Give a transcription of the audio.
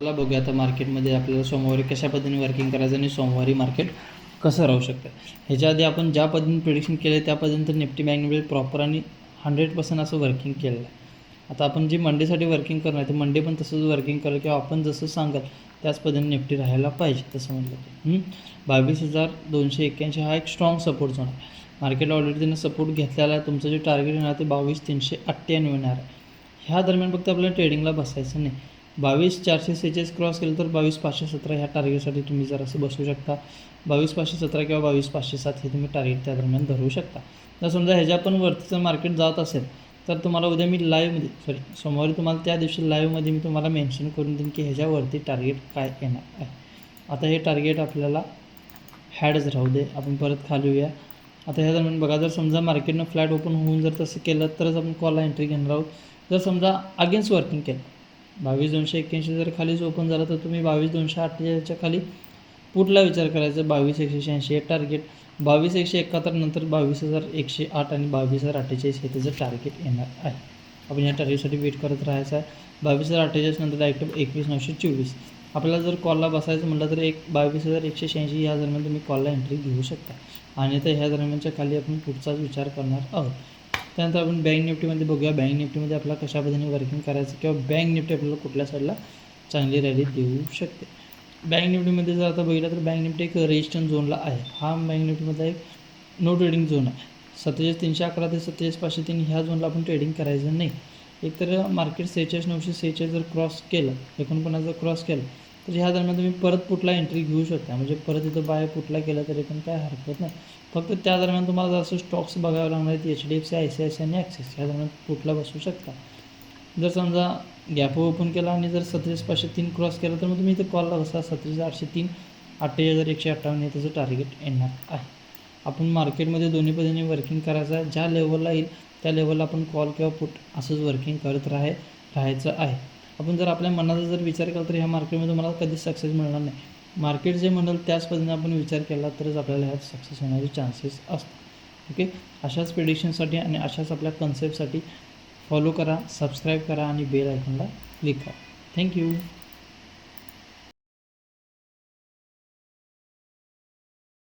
चला बघूया आता मार्केटमध्ये आपल्याला सोमवारी कशा पद्धतीने वर्किंग करायचं आणि सोमवारी मार्केट कसं राहू शकतं. ह्याच्या आधी आपण ज्या पद्धतीने प्रिडिक्शन केलं त्या पद्धतीने निफ्टी बँकमध्ये प्रॉपर आणि हंड्रेड पर्सेंट असं वर्किंग केलेलं आहे. आता आपण जे मंडेसाठी वर्किंग करणार आहे ते मंडे पण तसंच वर्किंग करेल किंवा आपण जसं सांगाल त्याच पद्धतीने निफ्टी राहायला पाहिजे तसं म्हटलं तर. बावीस हजार दोनशे एक्क्याऐंशी हा एक स्ट्रॉंग सपोर्ट झोन आहे. मार्केट ऑलरेडी त्यांना सपोर्ट घेतलेला आहे. तुमचं जे टार्गेट येणार ते बावीस तीनशे अठ्ठ्याण्णव येणार आहे. ह्या दरम्यान फक्त आपल्याला ट्रेडिंगला बसायचं नाही. बावीस चारशे सेहेचाळीस क्रॉस केलं तर बावीस पाचशे सतरा ह्या टार्गेटसाठी तुम्ही जर असं बसू शकता बावीस पाचशे सतरा किंवा बावीस पाचशे सात हे तुम्ही टार्गेट त्या दरम्यान धरू शकता. जर समजा ह्याच्या पण वरतीचं मार्केट जात असेल तर तुम्हाला उद्या मी लाईव्हमध्ये सॉरी सोमवारी तुम्हाला त्या दिवशी लाईव्हमध्ये मी तुम्हाला मेन्शन करून देईन की ह्याच्यावरती टार्गेट काय येणार आहे. आता हे टार्गेट आपल्याला हॅडच राहू दे आपण परत खाली येऊया. आता ह्या दरम्यान बघा जर समजा मार्केटनं फ्लॅट ओपन होऊन जर तसं केलं तरच आपण कॉलला एंट्री घेणार आहोत. जर समजा अगेन्स्ट वर्किंग केलं बावीस दोनशे एक्क्याऐंशी जर खालीच ओपन झाला तर तुम्ही बावीस दोनशे अठ्ठेचाळीसच्या खाली पुटला विचार करायचा बावीस एकशे शहाऐंशी हे टार्गेट बावीस एकशे एकाहत्तर नंतर बावीस हजार एकशे आठ आणि बावीस हजार अठ्ठेचाळीस हे त्याचं टार्गेट येणार आहे. आपण या टार्गेटसाठी वेट करत राहायचं आहे. बावीस हजार अठ्ठेचाळीस नंतर डायरेक्ट एकवीस नऊशे चोवीस. आपल्याला जर कॉलला बसायचं म्हटलं तर एक बावीस हजार एकशे शहाऐंशी या दरम्यान तुम्ही कॉलला एंट्री घेऊ शकता. आणि तर ह्या दरम्यानच्या खाली आपण पुढचाच विचार करणार आहोत. त्यानंतर आपण बँक निफ्टीमध्ये बघूया. बँक निफ्टीमध्ये आपला कशा पद्धतीने वर्किंग करायचं किंवा बँक निफ्टी आपल्याला कुठल्या साईडला चांगली रॅली देऊ शकते? बँक निफ्टीमध्ये जर आता बघितलं तर बँक निफ्टी एक रेजिस्टन्स झोनला आहे. हा बँक निफ्टीमधला एक नो ट्रेडिंग झोन आहे. सत्तेचाळीस तीनशे अकरा ते सत्तेचाळीस पाचशे तीन ह्या झोनला आपण ट्रेडिंग करायचं नाही. एकतर मार्केट सेहेचाळीस नऊशे सेहेचाळीस जर क्रॉस केलं एकोणपन्नास जर क्रॉस केलं तर ह्या दरम्यान तुम्ही परत पुटला एंट्री घेऊ शकता. म्हणजे परत इथं बाय पुटला केला तरी पण काय हरकत नाही. फक्त त्या दरम्यान तुम्हाला जसं स्टॉक्स बघावे लागणार आहेत H D F C I C I C I Axis ह्या दरम्यान पुटला बसू शकता. जर समजा गॅप ओपन केला आणि जर सत्तेचाळीस पाचशे तीन क्रॉस केला तर मग तुम्ही इथं कॉलला बसा सत्तेचाळीस आठशे तीन अठ्ठेचाळीस हजार एकशे अठ्ठावन्न हे त्याचं टार्गेट येणार आहे. आपण मार्केटमध्ये दोन्ही पद्धतीने वर्किंग करायचं आहे. ज्या लेवलला येईल त्या लेवलला आपण कॉल किंवा पुट असंच वर्किंग करत राहाय राहायचं आहे. आपण जर आपल्या मनाचा जर विचार केला तर ह्या मार्केटमध्ये तुम्हाला कधीच सक्सेस मिळणार नाही. मार्केट जे म्हणाल त्याच पद्धतीने आपण विचार केला तरच आपल्याला ह्यात सक्सेस होण्याचे चान्सेस असतात. ओके अशाच प्रिडिक्शनसाठी आणि अशाच आपल्या कन्सेप्टसाठी फॉलो करा सबस्क्राईब करा आणि बेल आयकॉनला क्लिक करा. थँक्यू